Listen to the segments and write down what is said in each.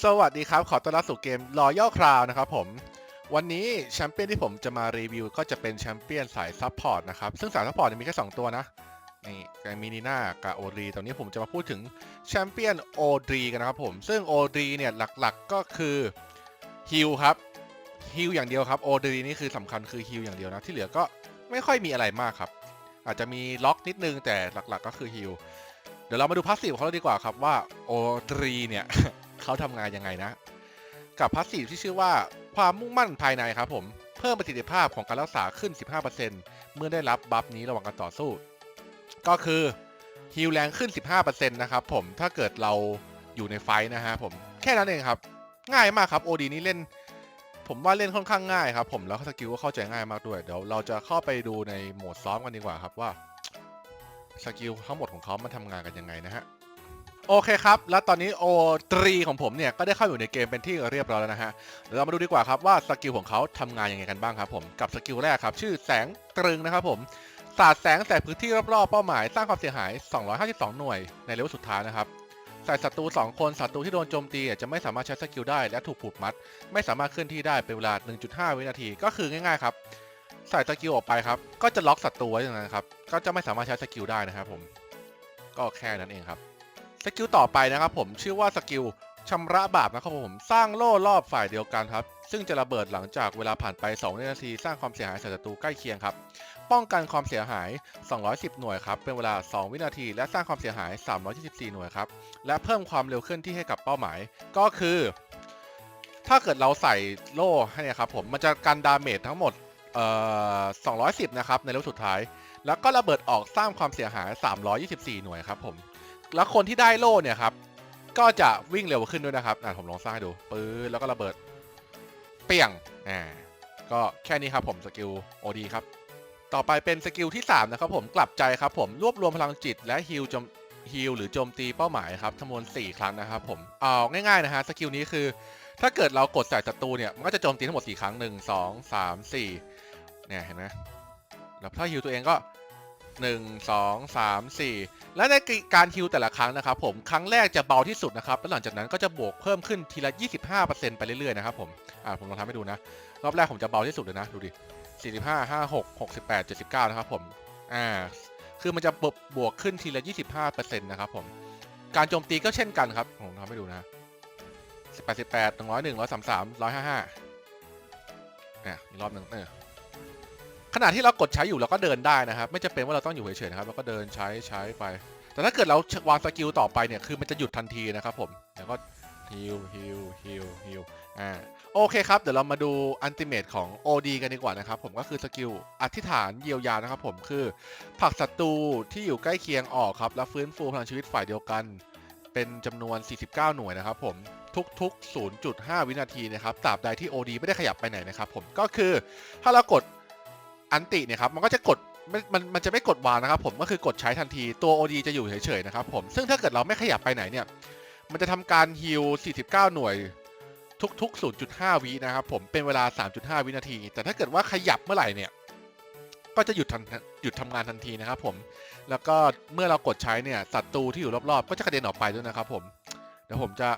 สวัสดีครับ ขอต้อนรับสู่เกม Royal Crown นะครับผม วันนี้แชมเปี้ยนที่ผมจะมารีวิวก็จะเป็นแชมเปี้ยนสายซัพพอร์ตนะครับ ซึ่งสายซัพพอร์ตมีแค่2ตัวนะ นี่แกมินีน่ากับโอดีตอนนี้ผมจะมาพูดถึงแชมเปี้ยนโอดีกันนะครับผม ซึ่งโอดีเนี่ยหลักๆก็คือฮิลครับฮิลอย่างเดียวครับโอดีนี่คือสำคัญคือฮิลอย่างเดียวนะ ที่เหลือก็ไม่ค่อยมีอะไรมากครับ อาจจะมีล็อกนิดนึงแต่หลักๆก็คือฮิลเดี๋ยวเรามาดูพาสซีฟของเขาดีกว่าครับว่าโอดีเนี่ย เขาทำงานยังไงนะ กับพาสซีฟที่ชื่อว่าความมุ่งมั่นภายในครับผมเพิ่มประสิทธิภาพของการรักษาขึ้น 15%เมื่อได้รับบัฟนี้ระหว่างการต่อสู้ ก็คือฮิลแรงขึ้น 15%นะครับผมถ้าเกิดเราอยู่ในไฟนะฮะผมแค่นั้นเองครับ ง่ายมากครับโอดีนี่เล่น ผมว่าเล่นค่อนข้างง่ายครับผมแล้วสกิลก็เข้าใจง่ายมากด้วย เดี๋ยวเราจะเข้าไปดูในโหมดซ้อมกันดีกว่าครับว่าสกิลทั้งหมดของเขามันทำงานกันยังไงนะฮะ โอเคครับ แล้วตอนนี้โอตรีของผมเนี่ย ก็ได้เข้าอยู่ในเกมเป็นที่เรียบร้อยแล้วนะฮะเดี๋ยวเรามาดูดีกว่าครับว่าสกิลของเขาทำงานยังไงกันบ้างครับผม กับสกิลแรกครับ ชื่อแสงตรึงนะครับผมสาดแสงใส่พื้นที่รอบๆเป้าหมายสร้างความเสียหาย 252 หน่วยในเลเวลสุดท้ายนะครับใส่ศัตรู2คนศัตรูที่โดนโจมตีจะไม่สามารถใช้สกิลได้และถูกผูกมัด ไม่สามารถเคลื่อนที่ได้เป็นเวลา 1.5 วินาทีก็คือง่ายๆครับใส่สกิลออกไปครับ ก็จะล็อกศัตรูไว้อย่างนั้นครับ ก็จะไม่สามารถใช้สกิลได้นะครับผม ก็แค่นั้นเองครับ สกิลต่อไปนะครับผมชื่อว่าสกิลชำระบาปนะครับผมสร้างโล่รอบฝ่ายเดียวกันครับ ซึ่งจะระเบิดหลังจากเวลาผ่านไป2นาที สร้างความเสียหายใส่ศัตรูใกล้เคียงครับ ป้องกันความเสียหาย 210 หน่วยครับ เป็นเวลา 2 วินาที และสร้างความเสียหาย 324 หน่วยครับ และเพิ่มความเร็วเคลื่อนที่ให้กับเป้าหมาย ก็คือ ถ้าเกิดเราใส่โล่ให้นยครับผม มันจะกันดาเมจทั้งหมดเอ่อ210 นะครับ ในเลเวสุดท้าย แล้วก็ระเบิดออกสร้างความเสียหาย 324 หน่วยครับผม แล้วคนที่ได้โล่เนี่ยครับก็จะวิ่งเร็วขึ้นด้วยนะครับอะผมลองสร้างให้ดูปื้อแล้วก็ระเบิด เปี่ยงอ่าก็แค่นี้ครับผมสกิลโอดีครับ ต่อไปเป็นสกิลที่ 3 นะครับผมกลับใจครับผมรวบรวมพลังจิตและฮิลจมฮิลหรือโจมตีเป้าหมายครับจำนวน 4 ครั้งนะครับผมเอาง่ายๆนะฮะสกิลนี้คือ ถ้าเกิดเรากดใส่ศัตรูเนี่ยมันก็จะโจมตีทั้งหมด 4 ครั้ง 1 2 3 4เนี่ยเห็นไหมแล้วถ้าฮิลตัวเองก็ 1 2 3 4 และในการฮิลแต่ละครั้งนะครับผมครั้งแรกจะเบาที่สุดนะครับแล้วหลังจากนั้นก็จะบวกเพิ่มขึ้นทีละ 25%ไปเรื่อยๆนะครับผมอ่าผมลองทำให้ดูนะ รอบแรกผมจะเบาที่สุดเลยนะ ดูดิ 45 56 68 79 นะครับผมอ่าคือมันจะบวกบวกขึ้นทีละ 25%นะครับผมการโจมตีก็เช่นกันครับผมทำให้ดูนะ88 101 133 155อะอีกรอบหนึ่งเออ ขณะที่เรากดใช้อยู่เราก็เดินได้นะครับ ไม่จำเป็นว่าเราต้องอยู่เฉยๆนะครับเราก็เดินใช้ใช้ไป แต่ถ้าเกิดเราวางสกิลต่อไปเนี่ยคือมันจะหยุดทันทีนะครับผมแล้วก็ฮิลฮิลฮิลฮิลอ่าโอเคครับ เดี๋ยวเรามาดูอันติเมตของ OD กันดีกว่านะครับ ผมก็คือสกิลอธิษฐานเยียวยานะครับผมคือผลักศัตรูที่อยู่ใกล้เคียงออกครับ แล้วฟื้นฟูพลังชีวิตฝ่ายเดียวกัน เป็นจำนวน 49 หน่วยนะครับผมทุกๆ 0.5 วินาทีนะครับตราบใดที่ OD ไม่ได้ขยับไปไหนนะครับผมก็คือถ้าเรากด อันติเนี่ยครับมันก็จะกดมันมันจะไม่กดวางนะครับ ผมก็คือกดใช้ทันทีตัว OD จะอยู่เฉยๆนะครับผมซึ่งถ้าเกิดเราไม่ขยับไปไหนเนี่ยมันจะทำการฮิล49 หน่วยทุกๆ 0.5 วินะครับผมเป็นเวลา 3.5 วินาที แต่ถ้าเกิดว่าขยับเมื่อไหร่เนี่ยก็จะหยุดทันหยุดทำงานทันทีนะครับผมแล้วก็เมื่อเรากดใช้เนี่ยศัตรูที่อยู่รอบๆ ก็จะกระเด็นออกไปด้วยนะครับผมเดี๋ยวผมจะ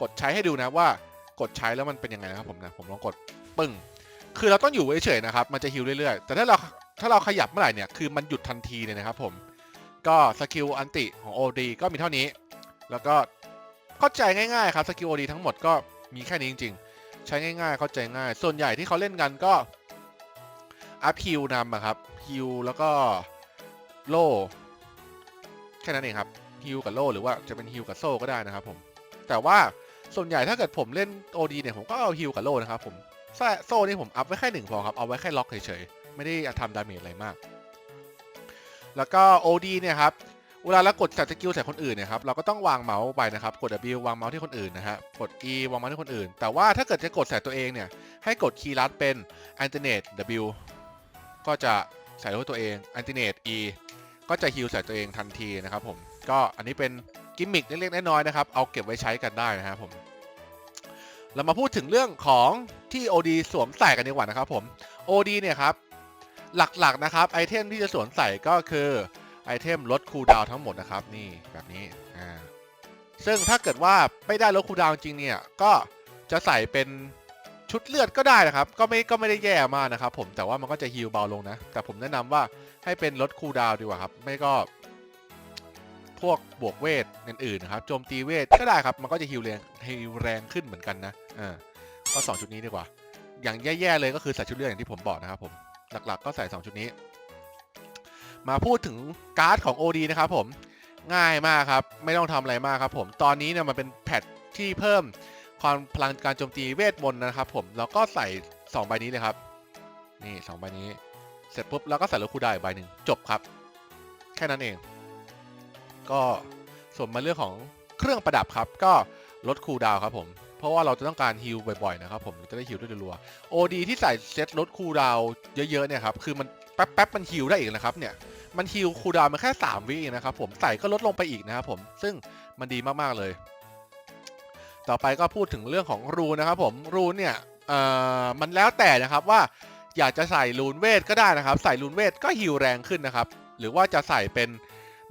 กดใช้ให้ดูนะว่ากดใช้แล้วมันเป็นยังไงนะครับผมนะผมลองกดปึ้ง คือเราต้องอยู่เฉยๆนะครับ มันจะฮิลเรื่อยๆ แต่ถ้าเราถ้าเราขยับเมื่อไหร่เนี่ย คือมันหยุดทันทีเลยนะครับผม ก็สกิลอันติของ OD ก็มีเท่านี้ แล้วก็เข้าใจง่ายๆครับ สกิล OD ทั้งหมดก็มีแค่นี้จริง ๆ ใช้ง่ายๆ เข้าใจง่าย ส่วนใหญ่ที่เขาเล่นกันก็อัพฮิลนำครับฮิลแล้วก็โล่แค่นั้นเองครับฮิลกับโล่หรือว่าจะเป็นฮิลกับโซ่ก็ได้นะครับผม แต่ว่าส่วนใหญ่ถ้าเกิดผมเล่น OD เนี่ยผมก็เอาฮิลกับโล่นะครับผม โซ่นี่ผมอัพไว้แค่หนึ่งพอครับ เอาไว้แค่ล็อกเฉยๆ ไม่ได้ทำดาเมจอะไรมาก แล้วก็ OD เนี่ยครับ เวลาเรากดจัดสกิลใส่คนอื่นเนี่ยครับ เราก็ต้องวางเมาส์ไปนะครับ กด W วางเมาส์ที่คนอื่นนะฮะ กด E วางเมาส์ที่คนอื่น แต่ว่าถ้าเกิดจะกดใส่ตัวเองเนี่ย ให้กดคีย์ลัดเป็น Alternate W ก็จะใส่ด้วยตัวเอง Alternate E ก็จะฮิลใส่ตัวเองทันทีนะครับผม ก็อันนี้เป็นกิมมิคเล็กๆน้อยๆนะครับ เอาเก็บไว้ใช้กันได้นะครับผม เรามาพูดถึงเรื่องของที่ OD สวมใส่กันดีกว่านะครับผม OD เนี่ยครับ หลักๆนะครับไอเทมที่จะสวมใส่ก็คือไอเทมลดคูลดาวทั้งหมดนะครับนี่แบบนี้อ่าซึ่งถ้าเกิดว่าไม่ได้ลดคูลดาวจริงเนี่ยก็จะใส่เป็นชุดเลือดก็ได้นะครับ ก็ไม่ก็ไม่ได้แย่มากนะครับผมแต่ว่ามันก็จะฮิลเบาลงนะ แต่ผมแนะนำว่าให้เป็นลดคูลดาวดีกว่าครับ ไม่ก็ พวกบวกเวทอื่นๆนะครับโจมตีเวทก็ได้ครับ มันก็จะฮิลแรงฮิลแรงขึ้นเหมือนกันนะอ่าก็สองชุดนี้ดีกว่า อย่างแย่ๆเลยก็คือใส่ชุดเลือดอย่างที่ผมบอกนะครับผมหลักๆก็ใส่สองชุดนี้ มาพูดถึงการ์ดของ OD นะครับผมง่ายมากครับ ไม่ต้องทำอะไรมากครับผมตอนนี้เนี่ยมันเป็นแพทที่เพิ่มความพลังการโจมตีเวทมนต์นะครับผมแล้วก็ใส่ 2 ใบนี้เลยครับ นี่2ใบนี้ เสร็จปุ๊บแล้วก็ใส่ลูกคูดาวอีกใบหนึ่งจบครับ แค่นั้นเอง ก็ส่วนมาเรื่องของเครื่องประดับครับ ก็ลดคูลดาวครับผม เพราะว่าเราจะต้องการฮิลบ่อยๆนะครับผมจะได้ฮิลด้วยรัวๆ OD ที่ใส่เซตลดคูลดาวเยอะๆเนี่ยครับคือมันแป๊บๆมันฮิลได้อีกนะครับเนี่ยมันฮิลคูลดาวน์มาแค่ 3 วิเองนะครับผมใส่ก็ลดลงไปอีกนะครับผมซึ่งมันดีมากๆเลย ต่อไปก็พูดถึงเรื่องของรูนนะครับผมรูนเนี่ยเอ่อมันแล้วแต่นะครับว่าอยากจะใส่รูนเวทก็ได้นะครับ ใส่รูนเวทก็ฮิลแรงขึ้นนะครับ หรือว่าจะใส่เป็น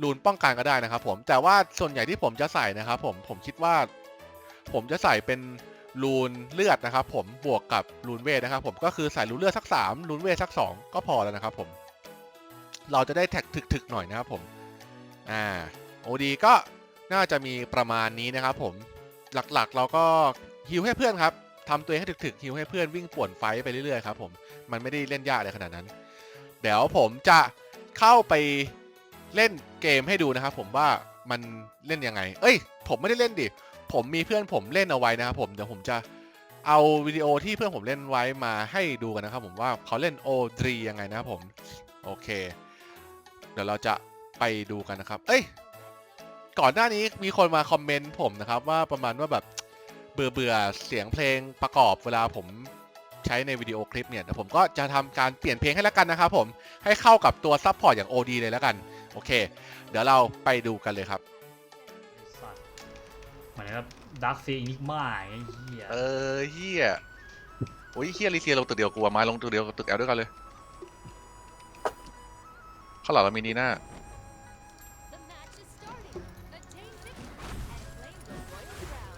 รูนป้องกันก็ได้นะครับ ผมแต่ว่าส่วนใหญ่ที่ผมจะใส่นะครับ ผมผมคิดว่า ผมจะใส่เป็นรูนเลือดนะครับ ผมบวกกับรูนเวทนะครับ ผมก็คือใส่รูนเลือดสัก3รูนเวทสัก 2 ก็พอแล้วนะครับ ผม เราจะได้แท็กถึกๆหน่อยนะครับ ผมอ่าโอดีก็น่าจะมีประมาณนี้นะครับ ผมหลักๆ เราก็ฮิวให้เพื่อนครับทำตัวเองให้ถึกๆฮิวให้เพื่อนวิ่งป่วนไฟไปเรื่อยๆครับ ผมมันไม่ได้เล่นยากอะไรขนาดนั้น เดี๋ยวผมจะเข้าไป เล่นเกมให้ดูนะครับผมว่ามันเล่นยังไง เอ้ย ผมไม่ได้เล่นดิ ผมมีเพื่อนผมเล่นเอาไว้นะครับผม เดี๋ยวผมจะเอาวิดีโอที่เพื่อนผมเล่นไว้มาให้ดูกันนะครับผมว่าเขาเล่นโอดรียังไงนะครับผม โอเค เดี๋ยวเราจะไปดูกันนะครับ เอ้ย ก่อนหน้านี้มีคนมาคอมเมนต์ผมนะครับว่าประมาณว่าแบบเบื่อเบื่อเสียงเพลงประกอบเวลาผมใช้ในวิดีโอคลิปเนี่ยเดี๋ยวผมก็จะทำการเปลี่ยนเพลงให้แล้วกันนะครับผมให้เข้ากับตัวซับพอร์ตอย่าง OD เลยแล้วกัน โอเค เดี๋ยวเราไปดูกันเลยครับสัตว์เหมือนกับดักซีนิกมาไอ้เหี้ยเออเฮียโอ้ยเฮียรีเซียลงตึกเดียวกูอะมาลงตึกเดียวกับตึกแอลด้วยกันเลยข้างหลังเรามีนีน่า The match is starting. Attain victory and claim the royal crown.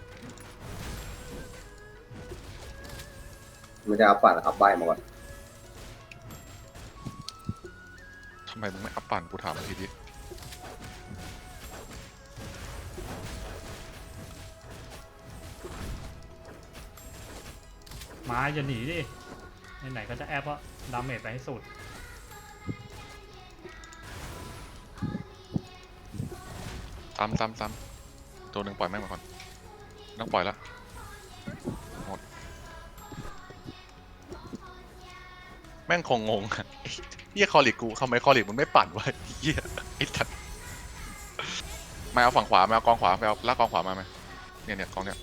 มันจะเอาปั่นอัพใบมาก่อน ไมมึงไม่อัพปั่นกูถามมาทีดิมาอย่าหนีดิ ไหนๆก็จะแอบว่าดาเมจไปให้สุด ซ้ำซ้ำซ้ำตัวหนึ่งปล่อยแม่งมาก่อนต้องปล่อยละหมด แม่งคงงงอะ เฮียคอลิกกูทำไมคอลิกมันไม่ปั่นวะเฮียไอ้สัตว์มาเอาฝั่งขวามาเอากองขวาไปเอาลากกองขวามาไหมเนี่ยเนี่ยกองเนี่ย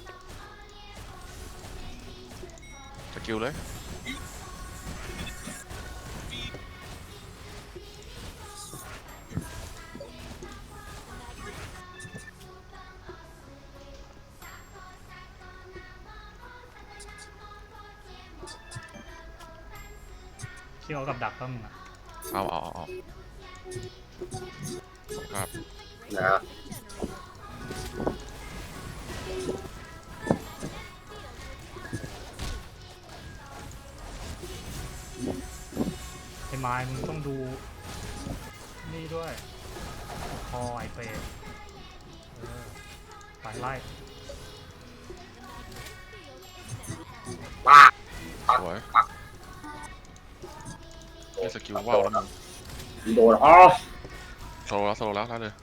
สกิลเลยเคี่ยวกับดักต้องมึงอะ เอาเอาเอาเอาครับนะฮะไอ้ไม้มึงต้องดู นี่ด้วยคอไอเฟรมเออไปไล่ป้าสวยไอ้สกิลว่าวแล้วมึงโดนอ๋อโซโลแล้วโซโลแล้วแล้วเลย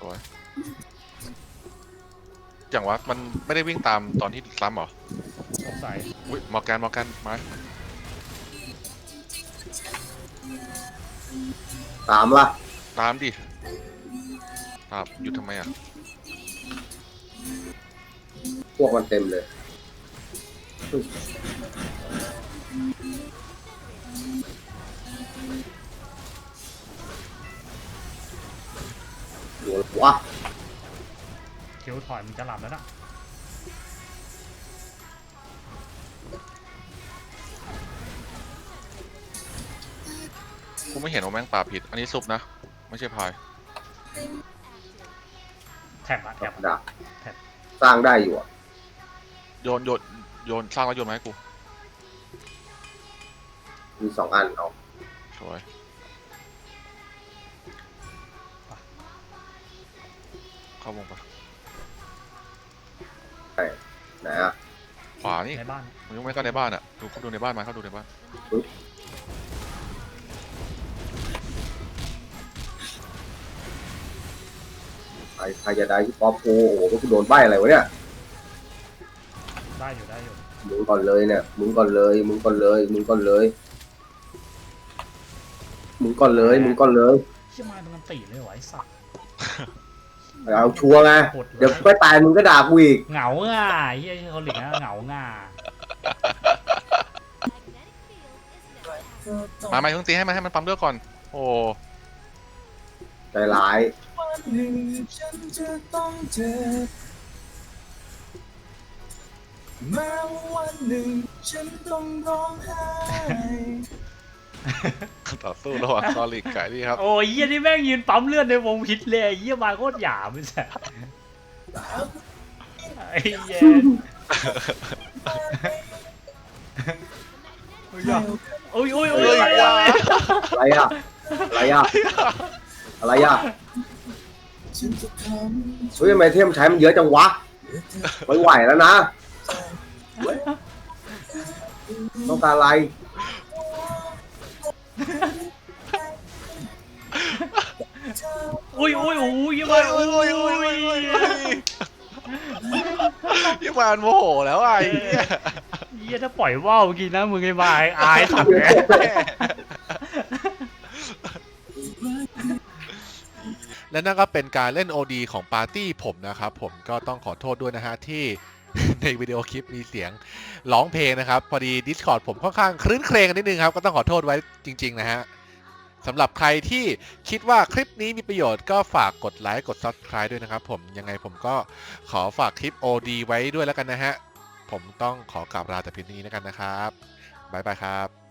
สวยอย่างวะมันไม่ได้วิ่งตามตอนที่ซ้ำเหรอสงสัยอุ้ยมอร์แกนมอร์แกนมาตามล่ะตามดิตามหยุดทำไมอะพวกมันเต็มเลย โดนวะคิวถอยมึงจะหลับแล้วนะกูไม่เห็นว่าแม่งปลาผิด อันนี้ซุปนะ ไม่ใช่พายแท็บอะแท็บอะดักแท็บสร้างได้อยู่อะโยนโยนโยนสร้างแล้วโยนมาให้กู มีสองอันเอาสวยเข้าวงปะไหนอะขวานี่ในบ้านมึงยังไม่เข้าในบ้านอะดูเขาดูในบ้านมาเขาดูในบ้านใครใครจะได้ที่ป๊อปโอ้โหพวกกูโดนใบอะไรวะเนี่ยได้อยู่ได้อยู่มึงก่อนเลยเนี่ยมึงก่อนเลยมึงก่อนเลยมึงก่อนเลย มึงก่อนเลยมึงก่อนเลยเชี่ยไม้มันกันตีเลยเหรอไอ้สัตว์เอาชัวร์ไงโหดเลเดี๋ยวยไปตายมึงก็ด่ากูอีกเหงาง่าเฮียเขาหลีกนะเหงาง่า Magnetic field is now active. มาไม่ต้องตีให้มันให้มันปั๊มเลือดก่อน โอ้ใจร้ายวันหนึ่งฉันจะต้องเจ็บแม้ว่าวันหนึ่งฉันต้องร้องไห้ ต่อสู้ระหว่างซอลิกไก่นี่ครับโอ้ยเฮียนี่แม่งยืนปั๊มเลือดในวงพิษเลยไอ้เฮียมาโคตรหยาบเลยแสบไอ้เหี้ยโอ้ยโอ้ยโอ้ยโอ้ยอะไรอะอะไรอะอะไรอะฉันจะทำเฮ้ยทำไมเทมใช้มันเยอะจังวะไม่ไหวแล้วนะ ต้องการอะไร อุ้ยอุ้ยอุ้ยยังไงโอ้ยอุ้โอ้ยยโอ้อุ้ยโอ้ยยโอ้ยยี่มานโมโหแล้วไอ้เหี้ยเฮียถ้าปล่อยว่าวเมื่อกี้นะมึงไอ้บายอายสัตว์เลยและนั่นก็เป็นการเล่น OD ของปาร์ตี้ผมนะครับ ผมก็ต้องขอโทษด้วยนะฮะที่ ในวิดีโอคลิปมีเสียงร้องเพลงนะครับ พอดี Discord ผมค่อนข้างคลื้นเครงกันนิดนึงครับ ก็ต้องขอโทษไว้จริง ๆ นะฮะ สำหรับใครที่คิดว่าคลิปนี้มีประโยชน์ก็ฝากกดไลค์กด Subscribe ด้วยนะครับผมยังไงผมก็ขอฝากคลิป OD ไว้ด้วยแล้วกันนะฮะ ผมต้องขอกราบลาแต่เพียงเท่านี้แล้วกันนะครับบ๊ายบายครับ